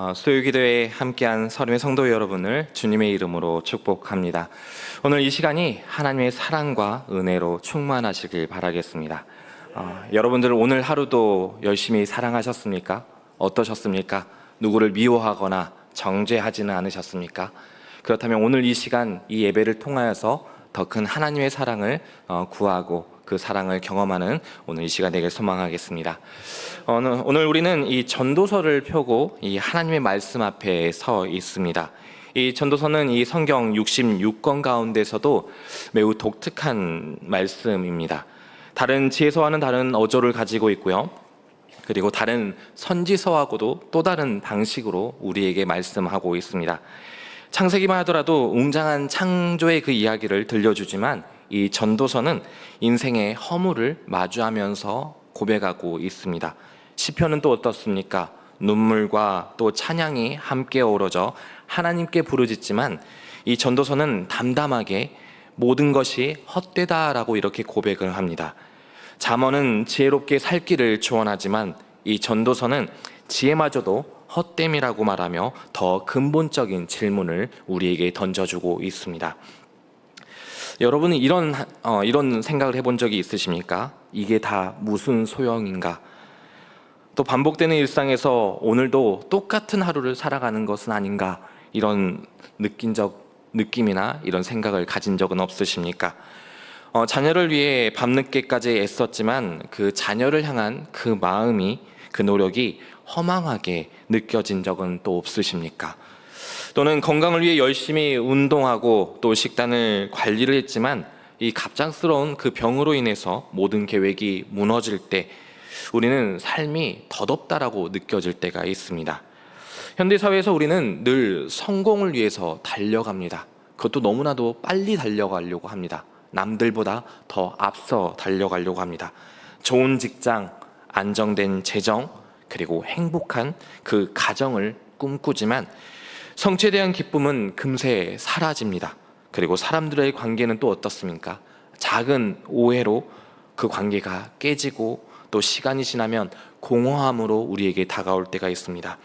어, 수요기도에 함께한 서림의 성도 여러분을 주님의 이름으로 축복합니다. 오늘 이 시간이 하나님의 사랑과 은혜로 충만하시길 바라겠습니다. 어, 여러분들 오늘 하루도 열심히 사랑하셨습니까? 어떠셨습니까? 누구를 미워하거나 정죄하지는 않으셨습니까? 그렇다면 오늘 이 시간 이 예배를 통하여서 더 큰 하나님의 사랑을 어, 구하고 그 사랑을 경험하는 오늘 이 시간 되길 소망하겠습니다. 오늘, 오늘 우리는 이 전도서를 펴고 이 하나님의 말씀 앞에 서 있습니다. 이 전도서는 이 성경 66권 가운데서도 매우 독특한 말씀입니다. 다른 지혜서와는 다른 어조를 가지고 있고요. 그리고 다른 선지서하고도 또 다른 방식으로 우리에게 말씀하고 있습니다. 창세기만 하더라도 웅장한 창조의 그 이야기를 들려주지만 이 전도서는 인생의 허물을 마주하면서 고백하고 있습니다. 시편은 또 어떻습니까? 눈물과 또 찬양이 함께 어우러져 하나님께 부르짖지만 이 전도서는 담담하게 모든 것이 헛되다라고 이렇게 고백을 합니다. 잠언은 지혜롭게 살 길을 조언하지만 이 전도서는 지혜마저도 헛됨이라고 말하며 더 근본적인 질문을 우리에게 던져주고 있습니다. 여러분은 이런 어, 이런 생각을 해본 적이 있으십니까? 이게 다 무슨 소용인가? 또 반복되는 일상에서 오늘도 똑같은 하루를 살아가는 것은 아닌가? 이런 느낀 적 느낌이나 이런 생각을 가진 적은 없으십니까? 어, 자녀를 위해 밤늦게까지 애썼지만 그 자녀를 향한 그 마음이 그 노력이 허망하게 느껴진 적은 또 없으십니까? 또는 건강을 위해 열심히 운동하고 또 식단을 관리를 했지만 이 갑작스러운 그 병으로 인해서 모든 계획이 무너질 때 우리는 삶이 덧없다라고 느껴질 때가 있습니다. 현대 사회에서 우리는 늘 성공을 위해서 달려갑니다. 그것도 너무나도 빨리 달려가려고 합니다. 남들보다 더 앞서 달려가려고 합니다. 좋은 직장, 안정된 재정, 그리고 행복한 그 가정을 꿈꾸지만 성취에 대한 기쁨은 금세 사라집니다. 그리고 사람들의 관계는 또 어떻습니까? 작은 오해로 그 관계가 깨지고 또 시간이 지나면 공허함으로 우리에게 다가올 때가 있습니다.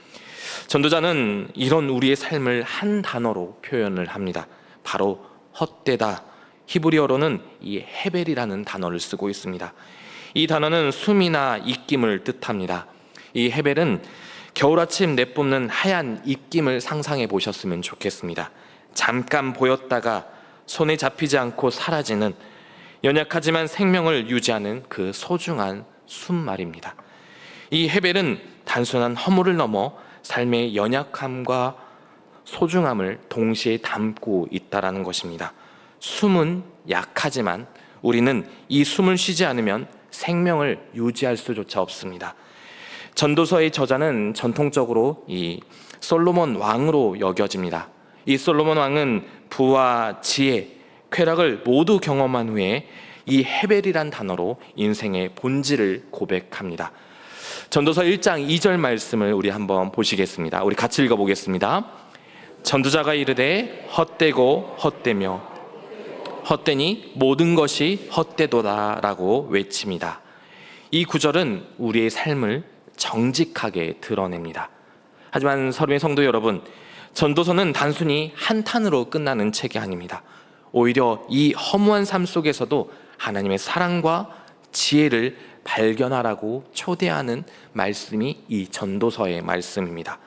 전도자는 이런 우리의 삶을 한 단어로 표현을 합니다. 바로 헛되다. 히브리어로는 이 헤벨이라는 단어를 쓰고 있습니다. 이 단어는 숨이나 입김을 뜻합니다. 이 헤벨은 겨울 아침 내뿜는 하얀 입김을 상상해 보셨으면 좋겠습니다. 잠깐 보였다가 손에 잡히지 않고 사라지는 연약하지만 생명을 유지하는 그 소중한 숨 말입니다. 이 헤벨은 단순한 허물을 넘어 삶의 연약함과 소중함을 동시에 담고 있다라는 것입니다. 숨은 약하지만 우리는 이 숨을 쉬지 않으면 생명을 유지할 수조차 없습니다. 전도서의 저자는 전통적으로 이 솔로몬 왕으로 여겨집니다. 이 솔로몬 왕은 부와 지혜, 쾌락을 모두 경험한 후에 이 헤벨이란 단어로 인생의 본질을 고백합니다. 전도서 1장 2절 말씀을 우리 한번 보시겠습니다. 우리 같이 읽어보겠습니다. 전도자가 이르되 헛되고 헛되며 헛되니 모든 것이 헛되도다라고 외칩니다. 이 구절은 우리의 삶을 정직하게 드러냅니다. 하지만 서름의 성도 여러분, 전도서는 단순히 한탄으로 끝나는 책이 아닙니다. 오히려 이 허무한 삶 속에서도 하나님의 사랑과 지혜를 발견하라고 초대하는 말씀이 이 전도서의 말씀입니다.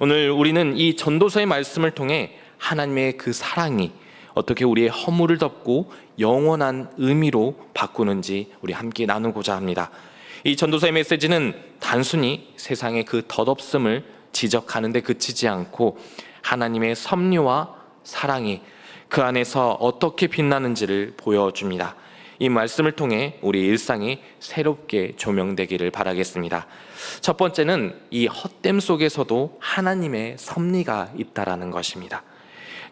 오늘 우리는 이 전도서의 말씀을 통해 하나님의 그 사랑이 어떻게 우리의 허물을 덮고 영원한 의미로 바꾸는지 우리 함께 나누고자 합니다. 이 전도서의 메시지는 단순히 세상의 그 덧없음을 지적하는데 그치지 않고 하나님의 섭리와 사랑이 그 안에서 어떻게 빛나는지를 보여줍니다. 이 말씀을 통해 우리 일상이 새롭게 조명되기를 바라겠습니다. 첫 번째는 이 헛됨 속에서도 하나님의 섭리가 있다라는 것입니다.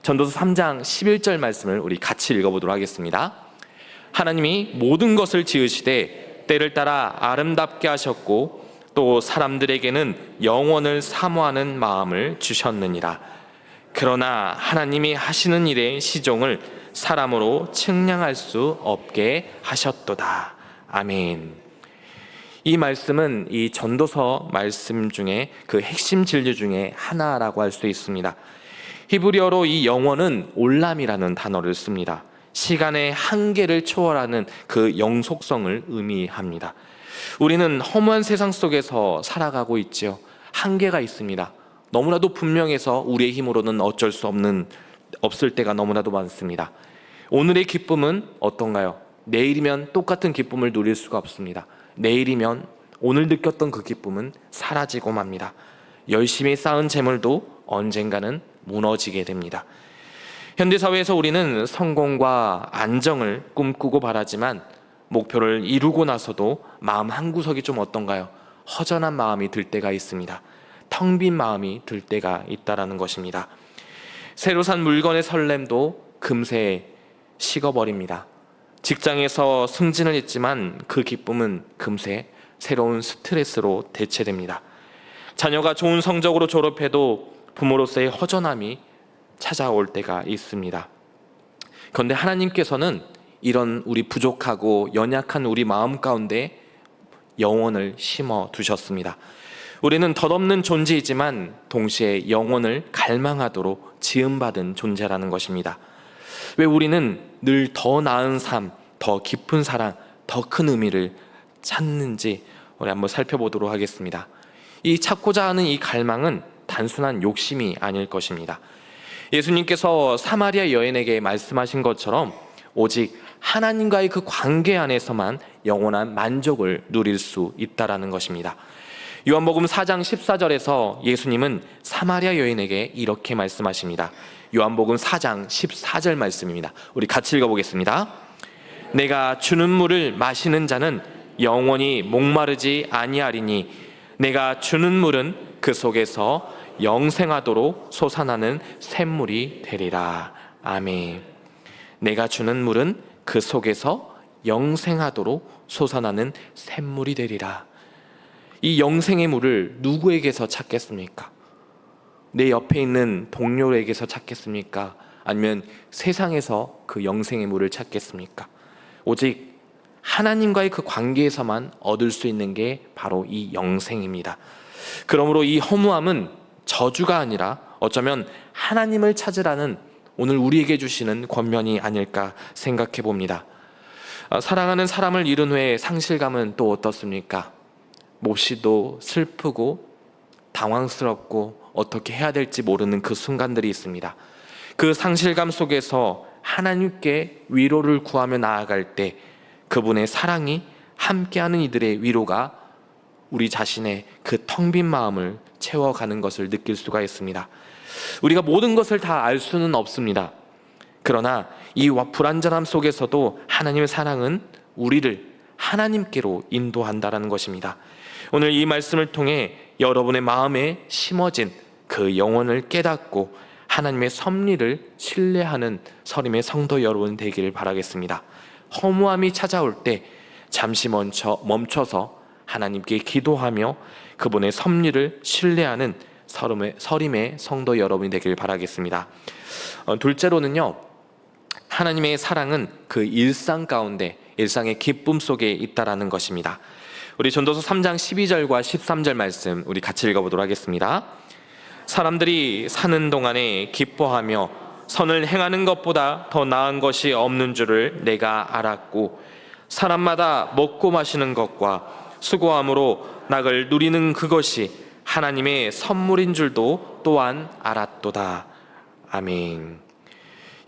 전도서 3장 11절 말씀을 우리 같이 읽어보도록 하겠습니다. 하나님이 모든 것을 지으시되 때를 따라 아름답게 하셨고 또 사람들에게는 영원을 사모하는 마음을 주셨느니라. 그러나 하나님이 하시는 일의 시종을 사람으로 측량할 수 없게 하셨도다. 아멘. 이 말씀은 이 전도서 말씀 중에 그 핵심 진리 중에 하나라고 할 수 있습니다. 히브리어로 이 영원은 올람이라는 단어를 씁니다. 시간의 한계를 초월하는 그 영속성을 의미합니다. 우리는 허무한 세상 속에서 살아가고 있지요. 한계가 있습니다. 너무나도 분명해서 우리의 힘으로는 어쩔 수 없는 없을 때가 너무나도 많습니다. 오늘의 기쁨은 어떤가요? 내일이면 똑같은 기쁨을 누릴 수가 없습니다. 내일이면 오늘 느꼈던 그 기쁨은 사라지고 맙니다. 열심히 쌓은 재물도 언젠가는 무너지게 됩니다. 현대 사회에서 우리는 성공과 안정을 꿈꾸고 바라지만 목표를 이루고 나서도 마음 한 구석이 좀 어떤가요? 허전한 마음이 들 때가 있습니다. 텅 빈 마음이 들 때가 있다라는 것입니다. 새로 산 물건의 설렘도 금세 식어버립니다. 직장에서 승진을 했지만 그 기쁨은 금세 새로운 스트레스로 대체됩니다. 자녀가 좋은 성적으로 졸업해도 부모로서의 허전함이 찾아올 때가 있습니다. 그런데 하나님께서는 이런 우리 부족하고 연약한 우리 마음 가운데 영혼을 심어 두셨습니다. 우리는 덧없는 존재이지만 동시에 영혼을 갈망하도록 지음받은 존재라는 것입니다. 왜 우리는 늘 더 나은 삶, 더 깊은 사랑, 더 큰 의미를 찾는지 우리 한번 살펴보도록 하겠습니다. 이 찾고자 하는 이 갈망은 단순한 욕심이 아닐 것입니다. 예수님께서 사마리아 여인에게 말씀하신 것처럼 오직 하나님과의 그 관계 안에서만 영원한 만족을 누릴 수 있다라는 것입니다. 요한복음 4장 14절에서 예수님은 사마리아 여인에게 이렇게 말씀하십니다. 요한복음 4장 14절 말씀입니다. 우리 같이 읽어보겠습니다. 내가 주는 물을 마시는 자는 영원히 목마르지 아니하리니 내가 주는 물은 그 속에서 영생하도록 솟아나는 샘물이 되리라. 아멘. 내가 주는 물은 그 속에서 영생하도록 솟아나는 샘물이 되리라. 이 영생의 물을 누구에게서 찾겠습니까? 내 옆에 있는 동료에게서 찾겠습니까? 아니면 세상에서 그 영생의 물을 찾겠습니까? 오직 하나님과의 그 관계에서만 얻을 수 있는 게 바로 이 영생입니다. 그러므로 이 허무함은 저주가 아니라 어쩌면 하나님을 찾으라는 오늘 우리에게 주시는 권면이 아닐까 생각해 봅니다. 어, 사랑하는 사람을 잃은 후에 상실감은 또 어떻습니까? 몹시도 슬프고 당황스럽고 어떻게 해야 될지 모르는 그 순간들이 있습니다. 그 상실감 속에서 하나님께 위로를 구하며 나아갈 때 그분의 사랑이 함께하는 이들의 위로가 우리 자신의 그 텅 빈 마음을 채워가는 것을 느낄 수가 있습니다. 우리가 모든 것을 다 알 수는 없습니다. 그러나 이 불안전함 속에서도 하나님의 사랑은 우리를 하나님께로 인도한다라는 것입니다. 오늘 이 말씀을 통해 여러분의 마음에 심어진 그 영혼을 깨닫고 하나님의 섭리를 신뢰하는 서림의 성도 여러분 되기를 바라겠습니다. 허무함이 찾아올 때 잠시 멈춰 멈춰서 하나님께 기도하며 그분의 섭리를 신뢰하는 서림의, 서림의 성도 여러분이 되길 바라겠습니다. 어, 둘째로는요, 하나님의 사랑은 그 일상 가운데 일상의 기쁨 속에 있다라는 것입니다. 우리 전도서 3장 12절과 13절 말씀 우리 같이 읽어보도록 하겠습니다. 사람들이 사는 동안에 기뻐하며 선을 행하는 것보다 더 나은 것이 없는 줄을 내가 알았고 사람마다 먹고 마시는 것과 수고함으로 낙을 누리는 그것이 하나님의 선물인 줄도 또한 알았도다. 아멘.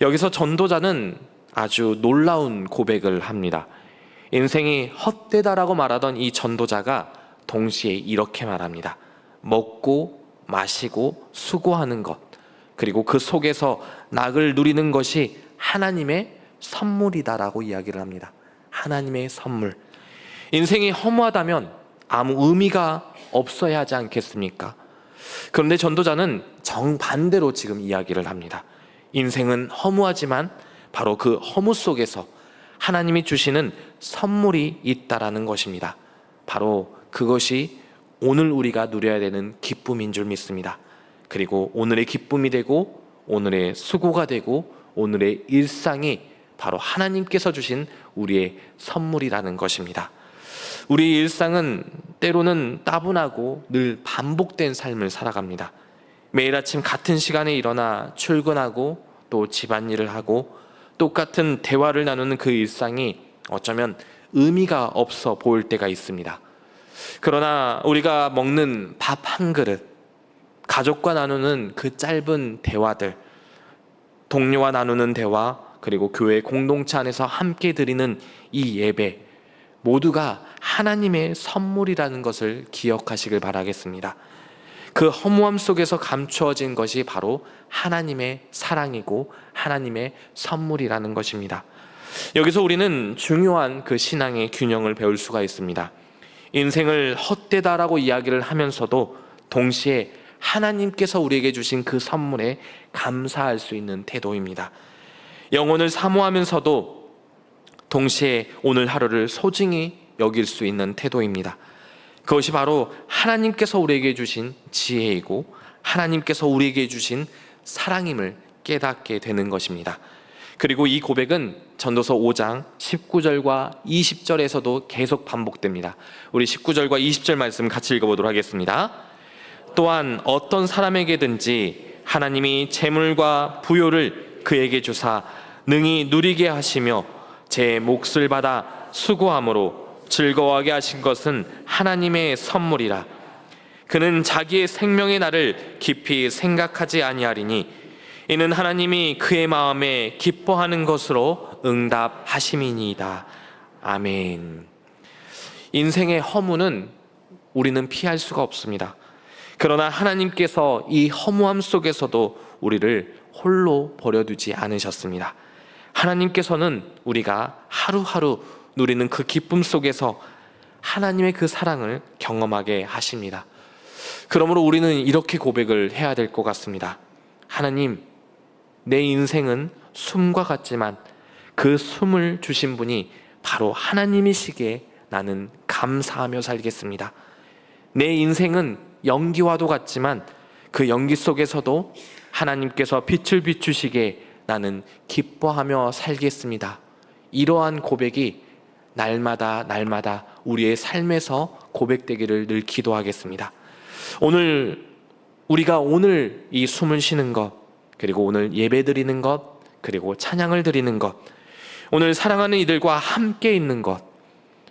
여기서 전도자는 아주 놀라운 고백을 합니다. 인생이 헛되다라고 말하던 이 전도자가 동시에 이렇게 말합니다. 먹고 마시고 수고하는 것, 그리고 그 속에서 낙을 누리는 것이 하나님의 선물이다라고 이야기를 합니다. 하나님의 선물. 인생이 허무하다면 아무 의미가 없어야 하지 않겠습니까? 그런데 전도자는 정반대로 지금 이야기를 합니다. 인생은 허무하지만 바로 그 허무 속에서 하나님이 주시는 선물이 있다라는 것입니다. 바로 그것이 오늘 우리가 누려야 되는 기쁨인 줄 믿습니다. 그리고 오늘의 기쁨이 되고 오늘의 수고가 되고 오늘의 일상이 바로 하나님께서 주신 우리의 선물이라는 것입니다. 우리 일상은 때로는 따분하고 늘 반복된 삶을 살아갑니다. 매일 아침 같은 시간에 일어나 출근하고 또 집안일을 하고 똑같은 대화를 나누는 그 일상이 어쩌면 의미가 없어 보일 때가 있습니다. 그러나 우리가 먹는 밥 한 그릇, 가족과 나누는 그 짧은 대화들, 동료와 나누는 대화, 그리고 교회 공동체 안에서 함께 드리는 이 예배, 모두가 하나님의 선물이라는 것을 기억하시길 바라겠습니다. 그 허무함 속에서 감추어진 것이 바로 하나님의 사랑이고 하나님의 선물이라는 것입니다. 여기서 우리는 중요한 그 신앙의 균형을 배울 수가 있습니다. 인생을 헛되다라고 이야기를 하면서도 동시에 하나님께서 우리에게 주신 그 선물에 감사할 수 있는 태도입니다. 영혼을 사모하면서도 동시에 오늘 하루를 소중히 여길 수 있는 태도입니다. 그것이 바로 하나님께서 우리에게 주신 지혜이고 하나님께서 우리에게 주신 사랑임을 깨닫게 되는 것입니다. 그리고 이 고백은 전도서 5장 19절과 20절에서도 계속 반복됩니다. 우리 19절과 20절 말씀 같이 읽어보도록 하겠습니다. 또한 어떤 사람에게든지 하나님이 재물과 부요를 그에게 주사 능히 누리게 하시며 제 몫을 받아 수고함으로 즐거워하게 하신 것은 하나님의 선물이라 그는 자기의 생명의 날을 깊이 생각하지 아니하리니 이는 하나님이 그의 마음에 기뻐하는 것으로 응답하심이니이다. 아멘. 인생의 허무는 우리는 피할 수가 없습니다. 그러나 하나님께서 이 허무함 속에서도 우리를 홀로 버려두지 않으셨습니다. 하나님께서는 우리가 하루하루 누리는 그 기쁨 속에서 하나님의 그 사랑을 경험하게 하십니다. 그러므로 우리는 이렇게 고백을 해야 될 것 같습니다. 하나님, 내 인생은 숨과 같지만 그 숨을 주신 분이 바로 하나님이시기에 나는 감사하며 살겠습니다. 내 인생은 연기와도 같지만 그 연기 속에서도 하나님께서 빛을 비추시기에 나는 기뻐하며 살겠습니다. 이러한 고백이 날마다 날마다 우리의 삶에서 고백되기를 늘 기도하겠습니다. 오늘 우리가 오늘 이 숨을 쉬는 것 그리고 오늘 예배 드리는 것 그리고 찬양을 드리는 것 오늘 사랑하는 이들과 함께 있는 것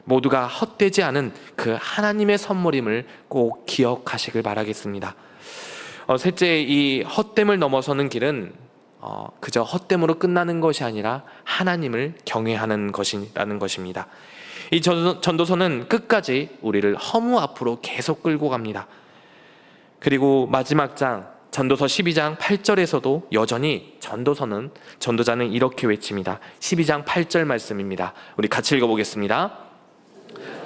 모두가 헛되지 않은 그 하나님의 선물임을 꼭 기억하시길 바라겠습니다. 어, 셋째 이 헛됨을 넘어서는 길은 어, 그저 헛됨으로 끝나는 것이 아니라 하나님을 경외하는 것이라는 것입니다. 이 전- 전도서는 끝까지 우리를 허무 앞으로 계속 끌고 갑니다. 그리고 마지막 장 전도서 12장 8절에서도 여전히 전도서는 전도자는 이렇게 외칩니다. 12장 8절 말씀입니다. 우리 같이 읽어 보겠습니다.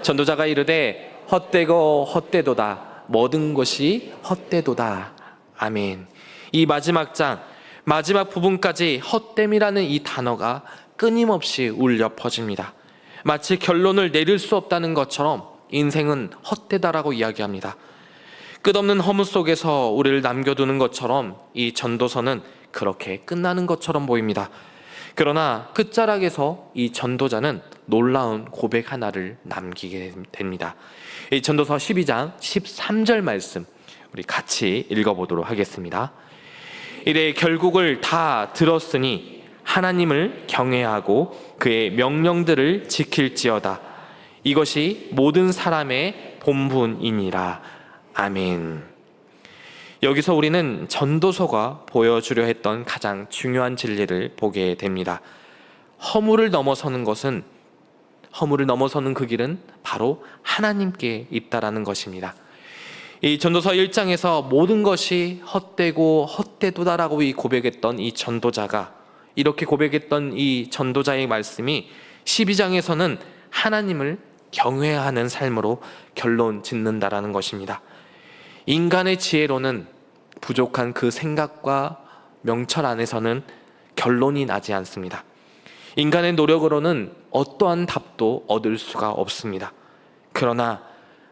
전도자가 이르되 헛되고 헛되도다 모든 것이 헛되도다 아멘 이 마지막 장 마지막 부분까지 헛됨이라는 이 단어가 끊임없이 울려 퍼집니다 마치 결론을 내릴 수 없다는 것처럼 인생은 헛되다라고 이야기합니다 끝없는 허무 속에서 우리를 남겨두는 것처럼 이 전도서는 그렇게 끝나는 것처럼 보입니다 그러나 끝자락에서 이 전도자는 놀라운 고백 하나를 남기게 됩니다. 이 전도서 12장 13절 말씀 우리 같이 읽어보도록 하겠습니다. 이래 결국을 다 들었으니 하나님을 경외하고 그의 명령들을 지킬지어다. 이것이 모든 사람의 본분이니라. 아멘. 여기서 우리는 전도서가 보여주려 했던 가장 중요한 진리를 보게 됩니다. 허물을 넘어서는 것은 허물을 넘어서는 그 길은 바로 하나님께 있다라는 것입니다. 이 전도서 1장에서 모든 것이 헛되고 헛되도다라고 이 고백했던 이 전도자가 이렇게 고백했던 이 전도자의 말씀이 12장에서는 하나님을 경외하는 삶으로 결론 짓는다라는 것입니다. 인간의 지혜로는 부족한 그 생각과 명철 안에서는 결론이 나지 않습니다. 인간의 노력으로는 어떠한 답도 얻을 수가 없습니다. 그러나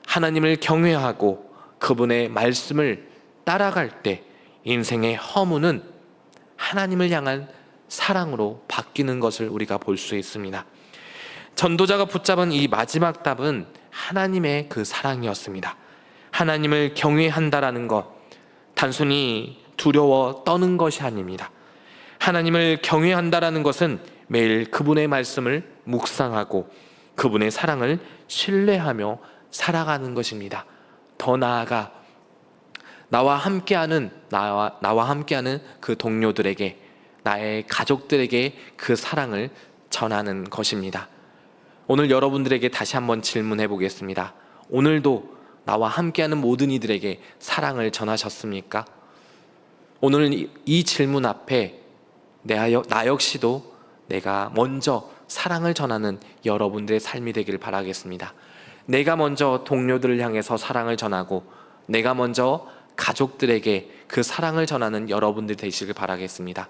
하나님을 경외하고 그분의 말씀을 따라갈 때 인생의 허무는 하나님을 향한 사랑으로 바뀌는 것을 우리가 볼 수 있습니다. 전도자가 붙잡은 이 마지막 답은 하나님의 그 사랑이었습니다. 하나님을 경외한다라는 것, 단순히 두려워 떠는 것이 아닙니다. 하나님을 경외한다라는 것은 매일 그분의 말씀을 묵상하고 그분의 사랑을 신뢰하며 살아가는 것입니다. 더 나아가 나와 함께하는 나와 나와 함께하는 그 동료들에게 나의 가족들에게 그 사랑을 전하는 것입니다. 오늘 여러분들에게 다시 한번 질문해 보겠습니다. 오늘도 나와 함께하는 모든 이들에게 사랑을 전하셨습니까? 오늘 이, 이 질문 앞에 나 역시도 내가 먼저 사랑을 전하는 여러분들의 삶이 되기를 바라겠습니다. 내가 먼저 동료들을 향해서 사랑을 전하고 내가 먼저 가족들에게 그 사랑을 전하는 여러분들 되시길 바라겠습니다.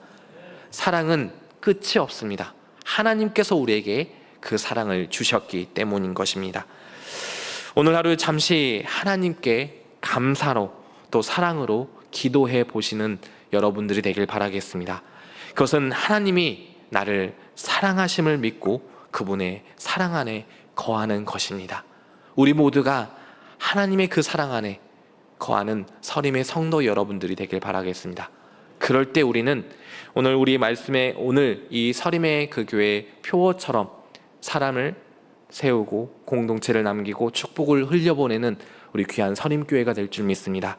사랑은 끝이 없습니다. 하나님께서 우리에게 그 사랑을 주셨기 때문인 것입니다. 오늘 하루 잠시 하나님께 감사로 또 사랑으로 기도해 보시는 여러분들이 되길 바라겠습니다. 그것은 하나님이 나를 사랑하심을 믿고 그분의 사랑 안에 거하는 것입니다. 우리 모두가 하나님의 그 사랑 안에 거하는 서림의 성도 여러분들이 되길 바라겠습니다. 그럴 때 우리는 오늘 우리 말씀에 오늘 이 서림의 그 교회 표어처럼 사람을 세우고 공동체를 남기고 축복을 흘려보내는 우리 귀한 서림교회가 될 줄 믿습니다.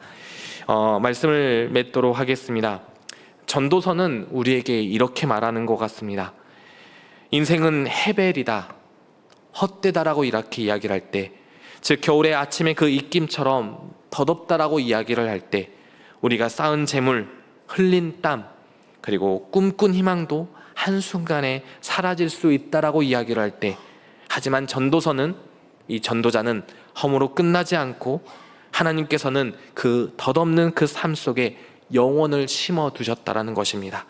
어, 말씀을 맺도록 하겠습니다. 전도서는 우리에게 이렇게 말하는 것 같습니다. 인생은 헤벨이다, 헛되다라고 이렇게 이야기를 할 때, 즉 겨울의 아침에 그 입김처럼 더덥다라고 이야기를 할 때, 우리가 쌓은 재물, 흘린 땀, 그리고 꿈꾼 희망도 한순간에 사라질 수 있다라고 이야기를 할 때, 하지만 전도서는 이 전도자는 허무로 끝나지 않고 하나님께서는 그 덧없는 그 삶 속에 영원을 심어 두셨다라는 것입니다.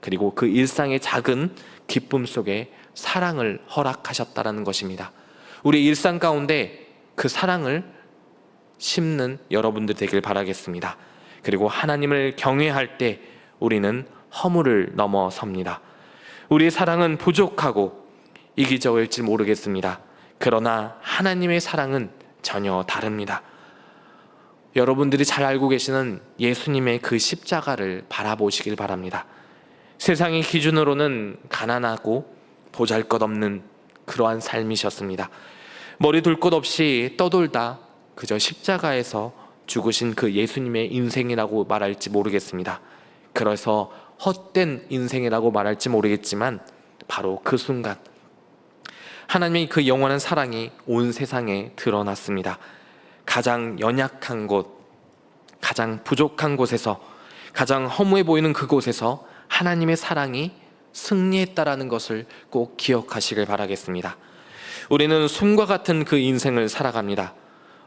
그리고 그 일상의 작은 기쁨 속에 사랑을 허락하셨다라는 것입니다. 우리 일상 가운데 그 사랑을 심는 여러분들 되길 바라겠습니다. 그리고 하나님을 경외할 때 우리는 허물을 넘어섭니다. 우리의 사랑은 부족하고 이기적일지 모르겠습니다. 그러나 하나님의 사랑은 전혀 다릅니다. 여러분들이 잘 알고 계시는 예수님의 그 십자가를 바라보시길 바랍니다. 세상의 기준으로는 가난하고 보잘 것 없는 그러한 삶이셨습니다. 머리 둘 곳 없이 떠돌다 그저 십자가에서 죽으신 그 예수님의 인생이라고 말할지 모르겠습니다. 그래서 헛된 인생이라고 말할지 모르겠지만 바로 그 순간 하나님의 그 영원한 사랑이 온 세상에 드러났습니다. 가장 연약한 곳, 가장 부족한 곳에서 가장 허무해 보이는 그곳에서 하나님의 사랑이 승리했다라는 것을 꼭 기억하시길 바라겠습니다. 우리는 숨과 같은 그 인생을 살아갑니다.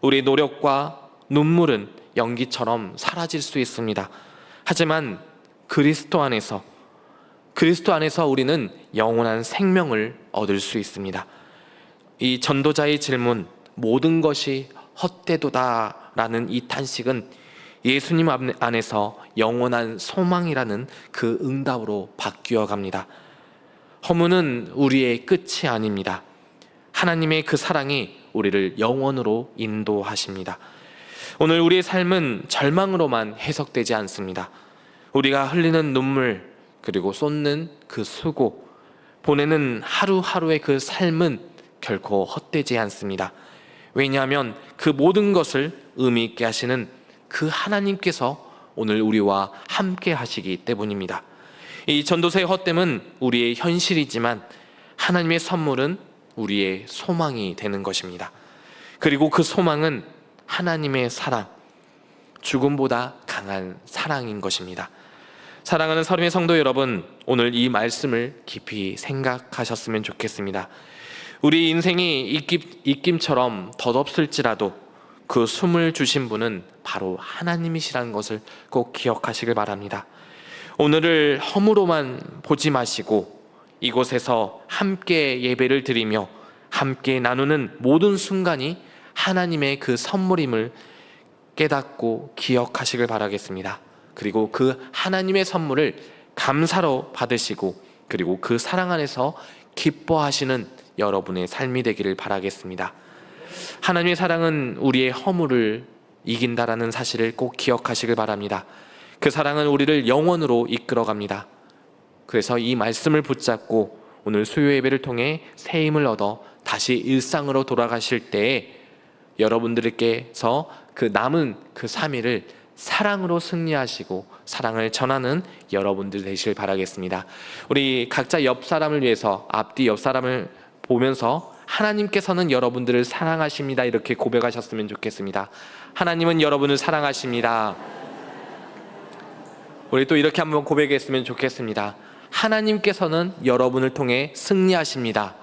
우리 노력과 눈물은 연기처럼 사라질 수 있습니다. 하지만 그리스도 안에서 그리스도 안에서 우리는 영원한 생명을 얻을 수 있습니다. 이 전도자의 질문 모든 것이 헛되도다라는 이 탄식은 예수님 앞- 안에서 영원한 소망이라는 그 응답으로 바뀌어 갑니다. 허무는 우리의 끝이 아닙니다. 하나님의 그 사랑이 우리를 영원으로 인도하십니다. 오늘 우리의 삶은 절망으로만 해석되지 않습니다. 우리가 흘리는 눈물, 그리고 쏟는 그 수고, 보내는 하루하루의 그 삶은 결코 헛되지 않습니다. 왜냐하면 그 모든 것을 의미 있게 하시는 그 하나님께서 오늘 우리와 함께 하시기 때문입니다. 이 전도서의 헛됨은 우리의 현실이지만 하나님의 선물은 우리의 소망이 되는 것입니다. 그리고 그 소망은 하나님의 사랑, 죽음보다 강한 사랑인 것입니다. 사랑하는 서림의 성도 여러분, 오늘 이 말씀을 깊이 생각하셨으면 좋겠습니다. 우리 인생이 입김, 입김처럼 덧없을지라도 그 숨을 주신 분은 바로 하나님이시라는 것을 꼭 기억하시길 바랍니다. 오늘을 허무로만 보지 마시고 이곳에서 함께 예배를 드리며 함께 나누는 모든 순간이 하나님의 그 선물임을 깨닫고 기억하시길 바라겠습니다. 그리고 그 하나님의 선물을 감사로 받으시고 그리고 그 사랑 안에서 기뻐하시는 여러분의 삶이 되기를 바라겠습니다. 하나님의 사랑은 우리의 허물을 이긴다라는 사실을 꼭 기억하시길 바랍니다. 그 사랑은 우리를 영원으로 이끌어갑니다. 그래서 이 말씀을 붙잡고 오늘 수요 예배를 통해 새 힘을 얻어 다시 일상으로 돌아가실 때에 여러분들께서 그 남은 그 3일을 사랑으로 승리하시고 사랑을 전하는 여러분들 되시길 바라겠습니다. 우리 각자 옆 사람을 위해서 앞뒤 옆 사람을 보면서 하나님께서는 여러분들을 사랑하십니다. 이렇게 고백하셨으면 좋겠습니다. 하나님은 여러분을 사랑하십니다. 우리 또 이렇게 한번 고백했으면 좋겠습니다. 하나님께서는 여러분을 통해 승리하십니다.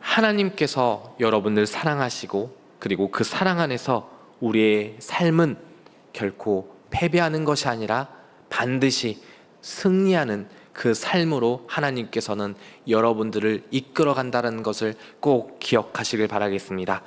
하나님께서 여러분을 사랑하시고 그리고 그 사랑 안에서 우리의 삶은 결코 패배하는 것이 아니라 반드시 승리하는 그 삶으로 하나님께서는 여러분들을 이끌어 간다는 것을 꼭 기억하시길 바라겠습니다.